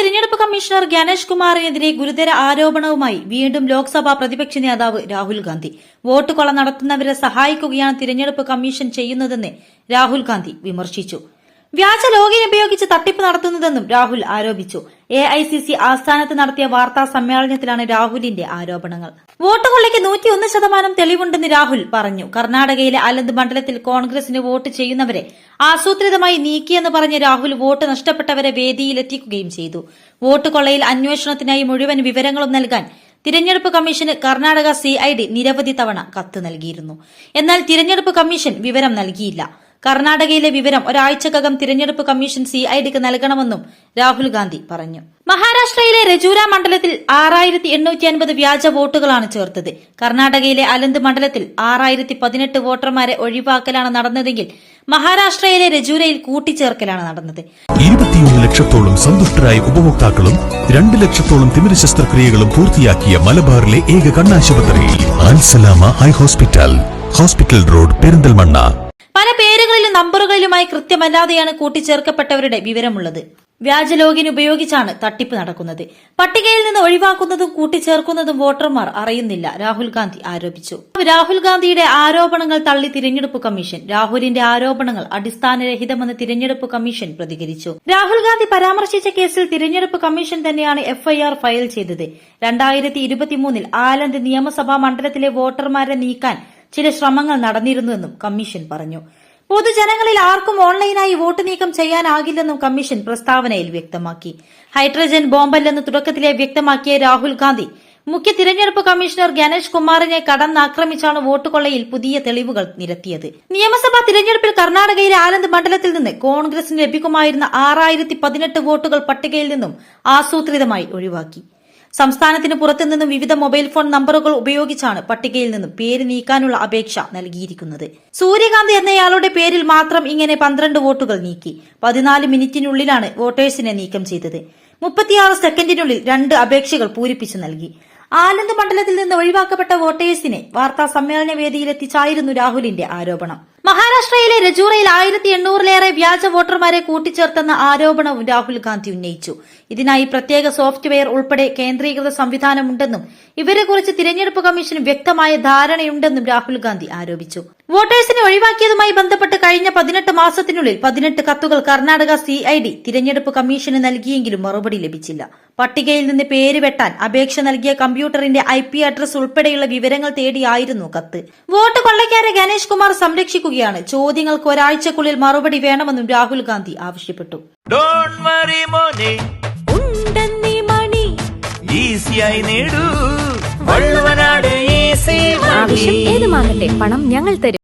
തിരഞ്ഞെടുപ്പ് കമ്മീഷണർ ഗണേഷ് കുമാറിനെതിരെ ഗുരുതര ആരോപണവുമായി വീണ്ടും ലോക്സഭാ പ്രതിപക്ഷ നേതാവ് രാഹുൽ ഗാന്ധി. വോട്ട് കൊള്ള നടത്തുന്നവരെ സഹായിക്കുകയാണ് തിരഞ്ഞെടുപ്പ് കമ്മീഷൻ ചെയ്യുന്നതെന്ന് രാഹുൽ ഗാന്ധി വിമർശിച്ചു. വ്യാജ ലോഗിൻ ഉപയോഗിച്ച് തട്ടിപ്പ് നടത്തുന്നതെന്നും രാഹുൽ ആരോപിച്ചു. എ ഐ സി സി ആസ്ഥാനത്ത് നടത്തിയ വാർത്താ സമ്മേളനത്തിലാണ് രാഹുലിന്റെ ആരോപണങ്ങൾ. വോട്ട് കൊള്ളയ്ക്ക് നൂറ്റിയൊന്ന് ശതമാനം തെളിവുണ്ടെന്ന് രാഹുൽ പറഞ്ഞു. കർണാടകയിലെ അലന്ത് മണ്ഡലത്തിൽ കോൺഗ്രസിന് വോട്ട് ചെയ്യുന്നവരെ ആസൂത്രിതമായി നീക്കിയെന്ന് പറഞ്ഞ് രാഹുൽ വോട്ട് നഷ്ടപ്പെട്ടവരെ വേദിയിലെത്തിക്കുകയും ചെയ്തു. വോട്ട് കൊള്ളയിൽ അന്വേഷണത്തിനായി മുഴുവൻ വിവരങ്ങളും നൽകാൻ തിരഞ്ഞെടുപ്പ് കമ്മീഷന് കർണാടക സിഐഡി നിരവധി തവണ കത്ത് നൽകിയിരുന്നു. എന്നാൽ തിരഞ്ഞെടുപ്പ് കമ്മീഷൻ വിവരം നൽകിയില്ല. കർണാടകയിലെ വിവരം ഒരാഴ്ചക്കകം തിരഞ്ഞെടുപ്പ് കമ്മീഷൻ സിഐഡിക്ക് നൽകണമെന്നും രാഹുൽ ഗാന്ധി പറഞ്ഞു. മഹാരാഷ്ട്രയിലെ രജൂര മണ്ഡലത്തിൽ ആറായിരത്തി എണ്ണൂറ്റി അൻപത് വ്യാജ വോട്ടുകളാണ് ചേർത്തത്. കർണാടകയിലെ അലന്ത് മണ്ഡലത്തിൽ ആറായിരത്തി പതിനെട്ട് വോട്ടർമാരെ ഒഴിവാക്കലാണ് നടന്നതെങ്കിൽ മഹാരാഷ്ട്രയിലെ രജൂരയിൽ കൂട്ടിച്ചേർക്കലാണ് നടന്നത്. ഇരുപത്തിയൊന്ന് ലക്ഷത്തോളം സന്തുഷ്ടരായ ഉപഭോക്താക്കളും രണ്ട് ലക്ഷത്തോളം തിമിര ശസ്ത്രക്രിയകളും പൂർത്തിയാക്കിയ മലബാറിലെ ഏക കണ്ണാശുപത്രി ഹോസ്പിറ്റൽ. Hospital road Perinthalmanna. പല പേരുകളിലും നമ്പറുകളിലുമായി കൃത്യമല്ലാതെയാണ് കൂട്ടിച്ചേർക്കപ്പെട്ടവരുടെ വിവരമുള്ളത്. വ്യാജ ലോഗിൻ ഉപയോഗിച്ചാണ് തട്ടിപ്പ് നടക്കുന്നത്. പട്ടികയിൽ നിന്ന് ഒഴിവാക്കുന്നതും കൂട്ടിച്ചേർക്കുന്നതും വോട്ടർമാർ അറിയുന്നില്ല രാഹുൽ ഗാന്ധി ആരോപിച്ചു. രാഹുൽ ഗാന്ധിയുടെ ആരോപണങ്ങൾ തള്ളി തിരഞ്ഞെടുപ്പ് കമ്മീഷൻ രാഹുലിന്റെ ആരോപണങ്ങൾ അടിസ്ഥാനരഹിതമെന്ന് തിരഞ്ഞെടുപ്പ് കമ്മീഷൻ പ്രതികരിച്ചു. രാഹുൽ ഗാന്ധി പരാമർശിച്ച കേസിൽ തിരഞ്ഞെടുപ്പ് കമ്മീഷൻ തന്നെയാണ് എഫ്ഐആർ ഫയൽ ചെയ്തത്. രണ്ടായിരത്തി ഇരുപത്തിമൂന്നിൽ ആലന്ദ് നിയമസഭാ മണ്ഡലത്തിലെ വോട്ടർമാരെ നീക്കാൻ ചില ശ്രമങ്ങൾ നടന്നിരുന്നുവെന്നും കമ്മീഷൻ പറഞ്ഞു. പൊതുജനങ്ങളിൽ ആർക്കും ഓൺലൈനായി വോട്ട് നീക്കം ചെയ്യാനാകില്ലെന്നും കമ്മീഷൻ പ്രസ്താവനയിൽ വ്യക്തമാക്കി. ഹൈഡ്രജൻ ബോംബല്ലെന്ന് തുടക്കത്തിലെ വ്യക്തമാക്കിയ രാഹുൽ ഗാന്ധി മുഖ്യ തിരഞ്ഞെടുപ്പ് കമ്മീഷണർ ഗണേഷ് കുമാറിനെ കടന്നാക്രമിച്ചാണ് വോട്ട് കൊള്ളയിൽ പുതിയ തെളിവുകൾ നിരത്തിയത്. നിയമസഭാ തിരഞ്ഞെടുപ്പിൽ കർണാടകയിലെ ആനന്ദ് മണ്ഡലത്തിൽ നിന്ന് കോൺഗ്രസിന് ലഭിക്കുമായിരുന്ന ആറായിരത്തി പതിനെട്ട് വോട്ടുകൾ പട്ടികയിൽ നിന്നും ആസൂത്രിതമായി ഒഴിവാക്കി. സംസ്ഥാനത്തിന് പുറത്തുനിന്നും വിവിധ മൊബൈൽ ഫോൺ നമ്പറുകൾ ഉപയോഗിച്ചാണ് പട്ടികയിൽ നിന്നും പേര് നീക്കാനുള്ള അപേക്ഷ നൽകിയിരിക്കുന്നത്. സൂര്യകാന്ത് എന്നയാളുടെ പേരിൽ മാത്രം ഇങ്ങനെ പന്ത്രണ്ട് വോട്ടുകൾ നീക്കി. പതിനാല് മിനിറ്റിനുള്ളിലാണ് വോട്ടേഴ്സിനെ നീക്കം ചെയ്തത്. മുപ്പത്തിയാറ് സെക്കൻഡിനുള്ളിൽ രണ്ട് അപേക്ഷകൾ പൂരിപ്പിച്ചു നൽകി. ആനന്ദ് മണ്ഡലത്തിൽ നിന്ന് ഒഴിവാക്കപ്പെട്ട വോട്ടേഴ്സിനെ വാർത്താ സമ്മേളന വേദിയിലെത്തിച്ചായിരുന്നു രാഹുലിന്റെ ആരോപണം. മഹാരാഷ്ട്രയിലെ രജൂറയിൽ ആയിരത്തി എണ്ണൂറിലേറെ വ്യാജ വോട്ടർമാരെ കൂട്ടിച്ചേർത്തെന്ന ആരോപണവും രാഹുൽ ഗാന്ധി ഉന്നയിച്ചു. ഇതിനായി പ്രത്യേക സോഫ്റ്റ്വെയർ ഉൾപ്പെടെ കേന്ദ്രീകൃത സംവിധാനമുണ്ടെന്നും ഇവരെക്കുറിച്ച് തിരഞ്ഞെടുപ്പ് കമ്മീഷന് വ്യക്തമായ ധാരണയുണ്ടെന്നും രാഹുൽ ഗാന്ധി ആരോപിച്ചു. വോട്ടേഴ്സിനെ ഒഴിവാക്കിയതുമായി ബന്ധപ്പെട്ട് കഴിഞ്ഞ പതിനെട്ട് മാസത്തിനുള്ളിൽ പതിനെട്ട് കത്തുകൾ കർണാടക സിഐഡി തിരഞ്ഞെടുപ്പ് കമ്മീഷന് നൽകിയെങ്കിലും മറുപടി ലഭിച്ചില്ല. പട്ടികയിൽ നിന്ന് പേര് വെട്ടാൻ അപേക്ഷ നൽകിയ കമ്പ്യൂട്ടറിന്റെ ഐ പി അഡ്രസ് ഉൾപ്പെടെയുള്ള വിവരങ്ങൾ തേടിയായിരുന്നു കത്ത്. വോട്ട് കൊള്ളക്കാരെ ഗണേഷ് കുമാർ സംരക്ഷിക്കുകയാണ് ചോദ്യങ്ങൾക്ക് ഒരാഴ്ചക്കുള്ളിൽ മറുപടി വേണമെന്നും രാഹുൽ ഗാന്ധി ആവശ്യപ്പെട്ടു. ഡോണ്ട് വറി മോനെ. ഉണ്ടെന്നീ മണി. ഈസിയായി നേടൂ. വള്ളുവനാട് ഈസി ആവശ്യം ഏതുമാകട്ടെ പണം ഞങ്ങൾ തരും.